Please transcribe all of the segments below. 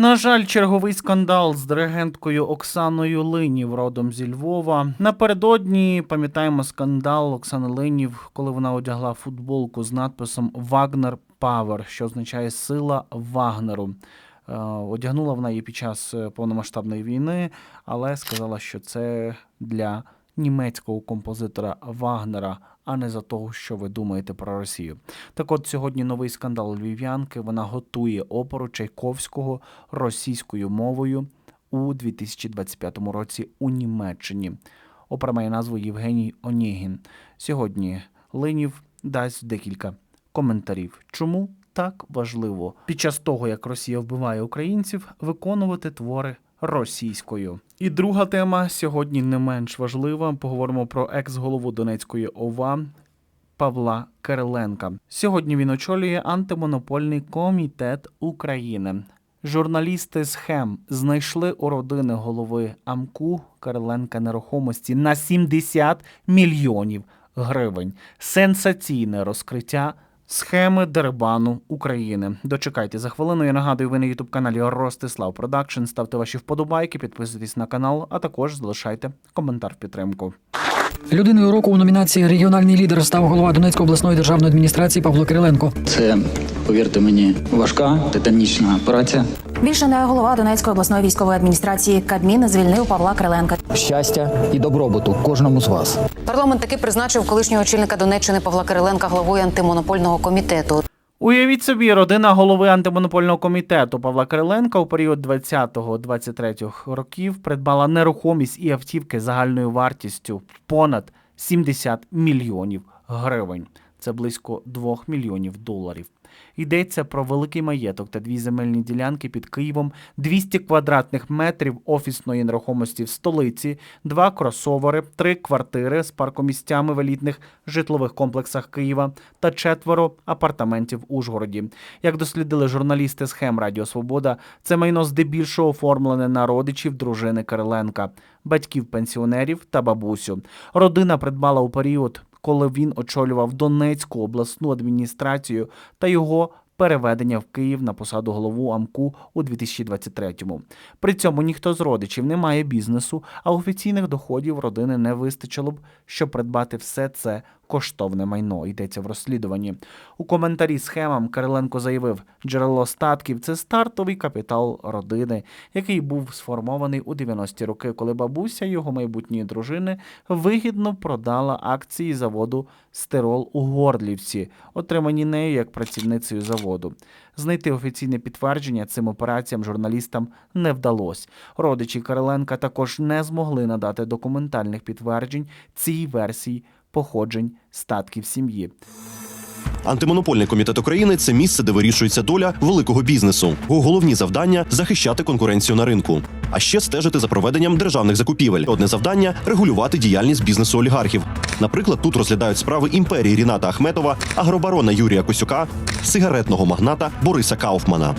На жаль, черговий скандал з диригенткою Оксаною Линів родом зі Львова. Напередодні пам'ятаємо скандал Оксани Линів, коли вона одягла футболку з надписом Вагнер Павер, що означає сила Вагнеру. Е, Одягнула вона її під час е, повномасштабної війни, але сказала, що це для німецького композитора Вагнера, а не за того, що ви думаєте про Росію. Так от сьогодні новий скандал львів'янки. Вона готує оперу Чайковського російською мовою у 2025 році у Німеччині. Опера має назву Євгеній Онєгін. Сьогодні Линів дасть декілька коментарів. Чому так важливо під час того, як Росія вбиває українців, виконувати твори російською? І друга тема сьогодні не менш важлива. Поговоримо про екс-голову Донецької ОВА Павла Кириленка. Сьогодні він очолює антимонопольний комітет України. Журналісти з ХЕМ знайшли у родини голови АМКУ Кириленка нерухомості на 70 мільйонів гривень. Сенсаційне розкриття схеми дерибану України. Дочекайте за хвилину. Я нагадую, ви на ютуб каналі Ростислав Продакшн. Ставте ваші вподобайки, підписуйтесь на канал, а також залишайте коментар в підтримку. Людиною року у номінації Регіональний лідер став голова Донецької обласної державної адміністрації Павло Кириленко. Це, повірте мені, важка титанічна праця. Більше не голова Донецької обласної військової адміністрації Кабмін звільнив Павла Криленка. щастя і добробуту кожному з вас. Парламент таки призначив колишнього очільника Донеччини Павла Кириленка головою антимонопольного комітету. Уявіть собі, родина голови антимонопольного комітету Павла Кириленка у період 20-23 років придбала нерухомість і автівки загальною вартістю понад 70 мільйонів гривень. Це близько 2 мільйонів доларів. Йдеться про великий маєток та дві земельні ділянки під Києвом, 200 квадратних метрів офісної нерухомості в столиці, два кросовери, три квартири з паркомістями в елітних житлових комплексах Києва та четверо апартаментів Ужгороді. Як дослідили журналісти з Хем Радіо Свобода, це майно здебільшого оформлене на родичів дружини Кириленка, батьків пенсіонерів та бабусю. Родина придбала у період, коли він очолював Донецьку обласну адміністрацію та його переведення в Київ на посаду голову АМКУ у 2023-му. При цьому ніхто з родичів не має бізнесу, а офіційних доходів родини не вистачило б, щоб придбати все це коштовне майно. Йдеться в розслідуванні. У коментарі схемам Кириленко заявив, джерело статків це стартовий капітал родини, який був сформований у 90-ті роки, коли бабуся його майбутньої дружини вигідно продала акції заводу Стирол у Горлівці, отримані нею як працівницею заводу. Знайти офіційне підтвердження цим операціям журналістам не вдалося. Родичі Кириленка також не змогли надати документальних підтверджень цій версії походжень статків сім'ї. Антимонопольний комітет України це місце, де вирішується доля великого бізнесу. Його головні завдання захищати конкуренцію на ринку, а ще стежити за проведенням державних закупівель. Одне завдання регулювати діяльність бізнесу олігархів. Наприклад, тут розглядають справи імперії Ріната Ахметова, агробарона Юрія Косюка, сигаретного магната Бориса Кауфмана.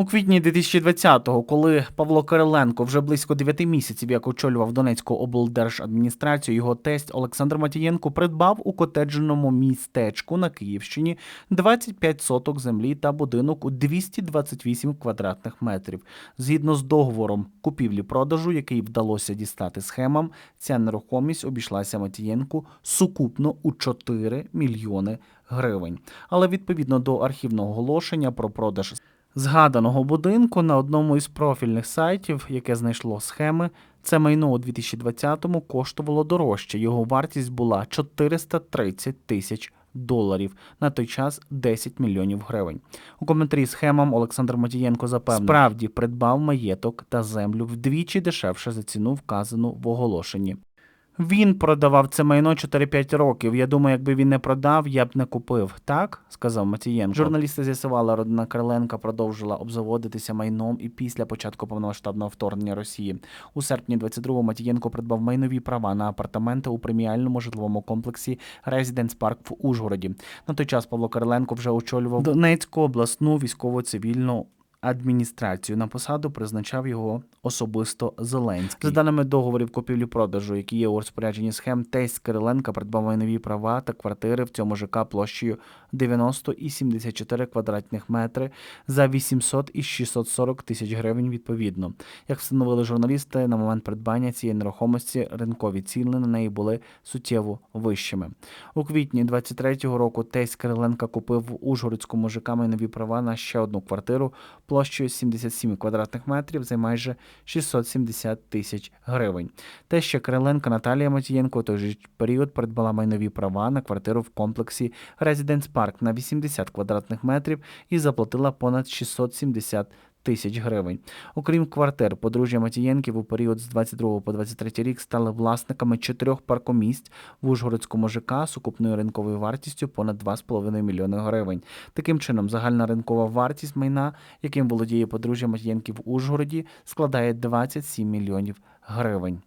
У квітні 2020-го, коли Павло Кириленко вже близько 9 місяців як очолював Донецьку облдержадміністрацію, його тесть Олександр Матієнко придбав у котеджному містечку на Київщині 25 соток землі та будинок у 228 квадратних метрів. Згідно з договором купівлі-продажу, який вдалося дістати схемам, ця нерухомість обійшлася Матієнку сукупно у 4 мільйони гривень. Але відповідно до архівного оголошення про продаж згаданого будинку на одному із профільних сайтів, яке знайшло схеми, це майно у 2020-му коштувало дорожче. Його вартість була 430 тисяч доларів. На той час 10 мільйонів гривень. У коментарі схемам Олександр Матієнко запевнив, справді придбав маєток та землю вдвічі дешевше за ціну, вказану в оголошенні. Він продавав це майно 4-5 років. Я думаю, якби він не продав, я б не купив. Так сказав Матієнко. Журналісти з'ясували, родина Кириленка продовжила обзаводитися майном і після початку повномасштабного вторгнення Росії. У серпні 22-го Матієнко придбав майнові права на апартаменти у преміальному житловому комплексі Резиденс Парк в Ужгороді. На той час Павло Кириленко вже очолював Донецьку обласну військово-цивільну адміністрацію. На посаду призначав його особисто Зеленський. За даними договорів купівлі-продажу, які є у розпорядженні схем, тесть Кириленка придбав майнові права та квартири в цьому ЖК площею 90 і 74 квадратних метри за 800 і 640 тисяч гривень відповідно. Як встановили журналісти, на момент придбання цієї нерухомості ринкові ціни на неї були суттєво вищими. У квітні 23-го року тесть Кириленка купив в Ужгородському ЖК майнові права на ще одну квартиру площею 77 квадратних метрів за майже 670 тисяч гривень. Те, що Кириленко Наталія Матієнко у той же період придбала майнові права на квартиру в комплексі Резиденс Парк на 80 квадратних метрів і заплатила понад 670 тисяч гривень. Окрім квартир, подружжя Матієнків у період з 22 по 23 рік стали власниками чотирьох паркомісць в Ужгородському ЖК з сукупною ринковою вартістю понад 2,5 мільйони гривень. Таким чином, загальна ринкова вартість майна, яким володіє подружжя Матієнків в Ужгороді, складає 27 мільйонів гривень.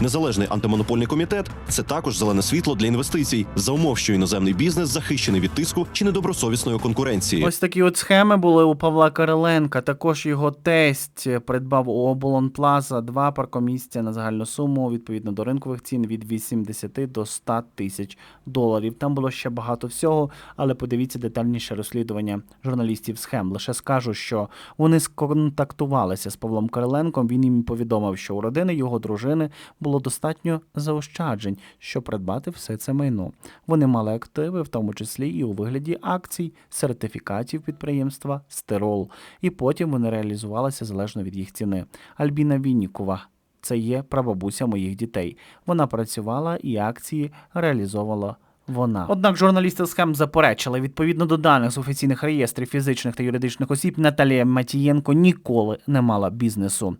Незалежний антимонопольний комітет це також зелене світло для інвестицій за умов, що іноземний бізнес захищений від тиску чи недобросовісної конкуренції. Ось такі от схеми були у Павла Кириленка. Також його тесть придбав у Оболон Плаза два паркомісця на загальну суму відповідно до ринкових цін від 80 до 100 тисяч доларів. Там було ще багато всього, але подивіться детальніше розслідування журналістів схем. Лише скажу, що вони сконтактувалися з Павлом Кириленком. Він їм повідомив, що у родини його дружини було достатньо заощаджень, щоб придбати все це майно. Вони мали активи, в тому числі і у вигляді акцій, сертифікатів підприємства Стирол. І потім вони реалізувалися залежно від їх ціни. Альбіна Віннікова. Це є прабабуся моїх дітей. Вона працювала і акції реалізовувала вона. Однак журналісти схем заперечили відповідно до даних з офіційних реєстрів фізичних та юридичних осіб, Наталія Матієнко ніколи не мала бізнесу.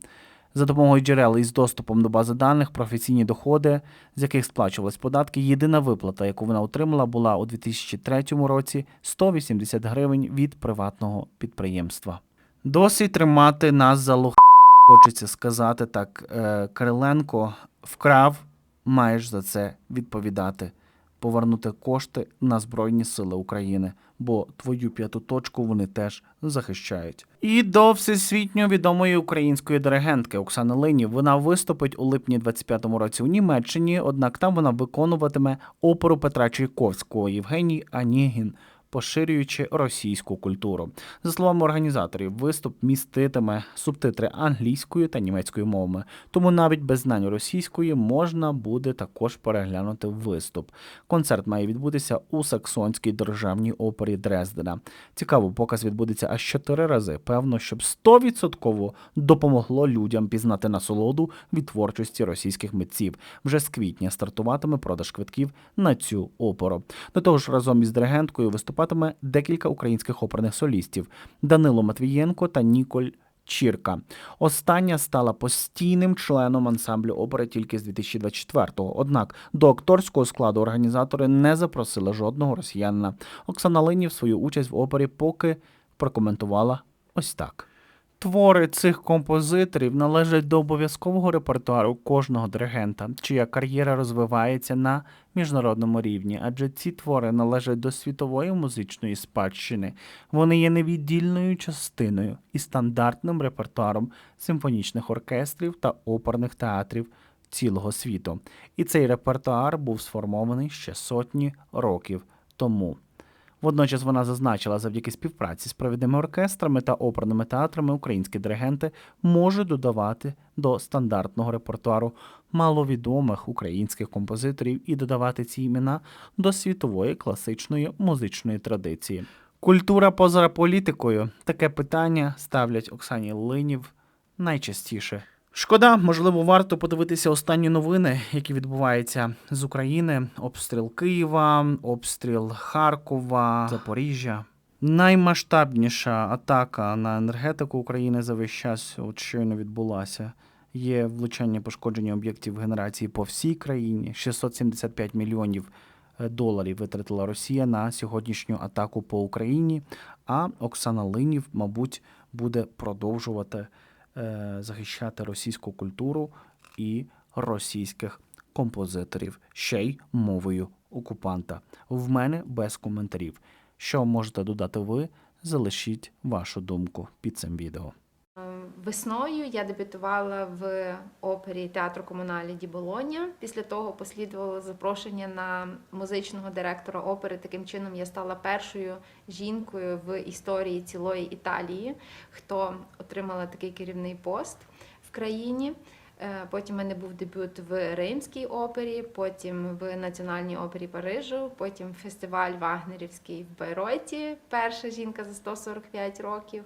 За допомогою джерел із доступом до бази даних, професійні доходи, з яких сплачувались податки, єдина виплата, яку вона отримала, була у 2003 році 180 гривень від приватного підприємства. Досить тримати нас за лох... хочеться сказати так. Е, Кириленко вкрав, маєш за це відповідати. Повернути кошти на Збройні Сили України, бо твою п'яту точку вони теж захищають. І до всесвітньо відомої української диригентки Оксани Линів. Вона виступить у липні 25-му році у Німеччині, однак там вона виконуватиме оперу Петра Чайковського Євгеній Анігін. Поширюючи російську культуру, за словами організаторів, виступ міститиме субтитри англійською та німецькою мовами, тому навіть без знань російської можна буде також переглянути виступ. Концерт має відбутися у Саксонській державній опері Дрездена. Цікаво, показ відбудеться аж чотири рази. Певно, щоб 100% допомогло людям пізнати насолоду від творчості російських митців. Вже з квітня стартуватиме продаж квитків на цю оперу. До того ж, разом із диригенткою виступатиме декілька українських оперних солістів Данило Матвієнко та Ніколь. Чірка. Остання стала постійним членом ансамблю опери тільки з 2024-го. Однак до акторського складу організатори не запросили жодного росіянина. Оксана Линів свою участь в опері поки прокоментувала ось так. Твори цих композиторів належать до обов'язкового репертуару кожного диригента, чия кар'єра розвивається на міжнародному рівні, адже ці твори належать до світової музичної спадщини. Вони є невіддільною частиною і стандартним репертуаром симфонічних оркестрів та оперних театрів цілого світу. І цей репертуар був сформований ще сотні років тому. Водночас вона зазначила, завдяки співпраці з провідними оркестрами та оперними театрами українські диригенти можуть додавати до стандартного репертуару маловідомих українських композиторів і додавати ці імена до світової класичної музичної традиції. Культура поза політикою таке питання ставлять Оксані Линів найчастіше. Шкода, можливо, варто подивитися останні новини, які відбуваються з України: обстріл Києва, обстріл Харкова, Запоріжжя. Наймасштабніша атака на енергетику України за весь час от щойно відбулася. Є влучання пошкодження об'єктів генерації по всій країні. 675 мільйонів е, доларів витратила Росія на сьогоднішню атаку по Україні. А Оксана Линів, мабуть, буде продовжувати захищати російську культуру і російських композиторів ще й мовою окупанта. В мене без коментарів. Що можете додати ви? залишіть вашу думку під цим відео. Весною я дебютувала в опері театру комуналі Ді Болоня. Після того послідувало запрошення на музичного директора опери. Таким чином я стала першою жінкою в історії цілої Італії, хто отримала такий керівний пост в країні. Е, Потім в мене був дебют в Римській опері, потім в Національній опері Парижу, потім фестиваль Вагнерівський в Байройті, перша жінка за 145 років.